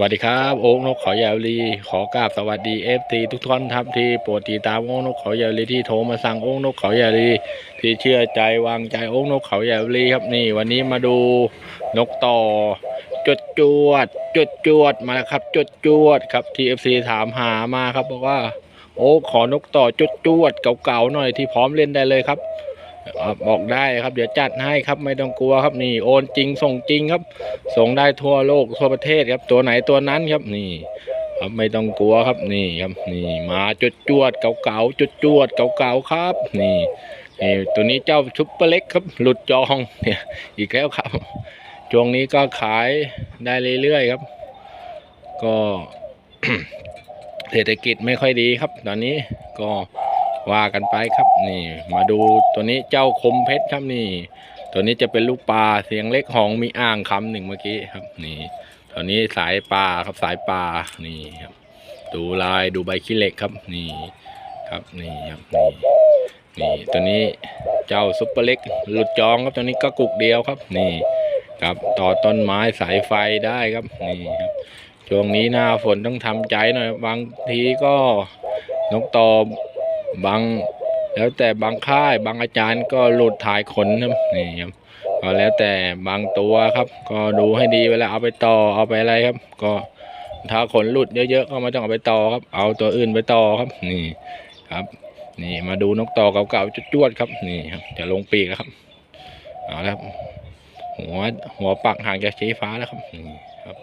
วัสดีครับโอ๊กนกขายาวลี ขอกราบสวัสดีเอฟทีทุกท่านครับที่โปรดติดตามโอ๊กนกขายาวลีที่โทรมาสั่งโอ๊กนกขายาวลีที่เชื่อใจวางใจโอ๊กนกขายาวลีครับนี่ วันนี้มาดูนกต่อจดจวดจดจวดมาครับจดจวดครับทีเอฟซีถามหามาครับบอกว่า โอ้ขอนกต่อจดจวดเก่าๆหน่อยที่พร้อมเล่นได้เลยครับ บอกได้ครับ เดี๋ยวจัดให้ครับไม่ต้องกลัวครับนี่โอนจริงส่งจริงครับ ส่งได้ทั่วโลกทั่วประเทศครับ ตัวไหนตัวนั้นครับนี่ครับไม่ต้องกลัวครับนี่ครับ นี่มาจุดจวดเก่าๆจุดจวดเก่าๆครับ นี่นี่ตัวนี้เจ้าชุปเปร์เล็กครับ หลุดจองเนี่ยอีกแล้วครับช่วงนี้ก็ขายได้เรื่อยๆครับ ก็เศรษฐกิจไม่ค่อยดีครับ ตอนนี้ก็ ว่ากันไปครับนี่ มาดูตัวนี้เจ้าคมเพชรครับนี่ ตัวนี้จะเป็นลูกปลาเสียงเล็กของมีอ่างคำหนึ่งเมื่อกี้ครับ นี่ตัวนี้สายปลาครับสายปลานี่ครับ ดูลายดูใบขี้เหล็กครับนี่ครับนี่ครับนี่นี่ตัวนี้เจ้าซุปเปอร์เล็กหลุดจองครับตัวนี้ก็กุกเดียวครับนี่ครับต่อต้นไม้สายไฟได้ครับนี่ครับช่วงนี้หน้าฝนต้องทำใจหน่อยบางทีก็นกตอบ บางแล้วแต่บางค่ายบางอาจารย์ก็หลุดถ่ายขนครับนี่ครับก็แล้วแต่บางตัวครับ ก็ดูให้ดีเวลาเอาไปต่อเอาไปอะไรครับ ก็ถ้าขนหลุดเยอะๆก็ไม่ต้องเอาไปต่อครับ เอาตัวอื่นไปต่อครับ นี่ครับ นี่มาดูนกต่อเก่าๆจวดๆครับ นี่ครับ จะลงปีกแล้วครับเอาละครับ หัวหัวปักห่างจากชี้ฟ้าแล้วครับนี่ครับ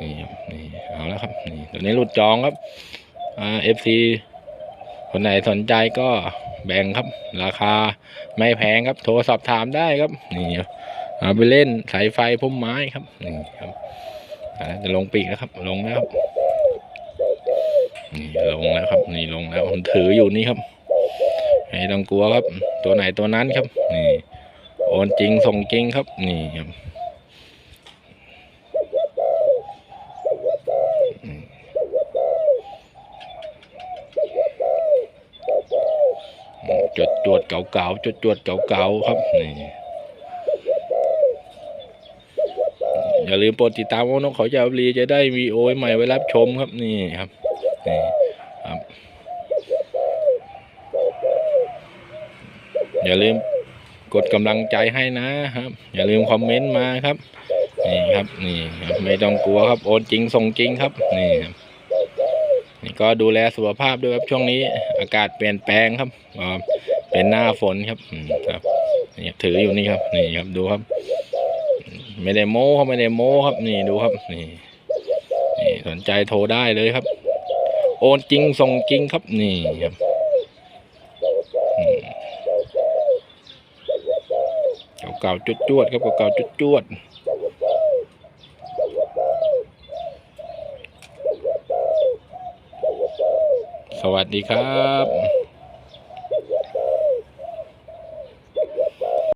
นี่ครับนี่เอาแล้วครับนี่ตัวนี้หลุดจองครับอ่าเอฟซี คนไหนสนใจก็แบ่งครับ ราคาไม่แพงครับ โทรสอบถามได้ครับนี่ครับเอาไปเล่นสายไฟพุ่มไม้ครับนี่ครับจะลงปีกแล้วครับ ลงแล้วครับนี่ลงแล้วครับ นี่ลงแล้วผมถืออยู่นี่ครับไม่ต้องกลัวครับ ตัวไหนตัวนั้นครับ นี่โอนจริงส่งจริงครับ นี่ครับ จดจวดเก่าๆจดจวดเก่าๆครับนี่อย่าลืมโปรดติดตามว่านกเขาจะรีจะได้วีโอใหม่ไว้รับชมครับนี่ครับนี่ครับ อย่าลืมกดกำลังใจให้นะครับ อย่าลืมคอมเมนต์มาครับนี่ครับนี่ครับไม่ต้องกลัวครับโอนจริงส่งจริงครับนี่ครับ นี่ก็ดูแลสุขภาพด้วยครับช่วงนี้ อากาศเปลี่ยนแปลงครับเป็นหน้าฝนครับครับนี่ถืออยู่นี่ครับนี่ครับดูครับ ไม่ได้โม้ครับไม่ได้โม้ครับ นี่ดูครับนี่นี่สนใจโทรได้เลยครับ โอนจริงส่งจริงครับนี่ครับเก่าๆจุดจวดๆครับเก่าๆจุดจวด สวัสดีครับ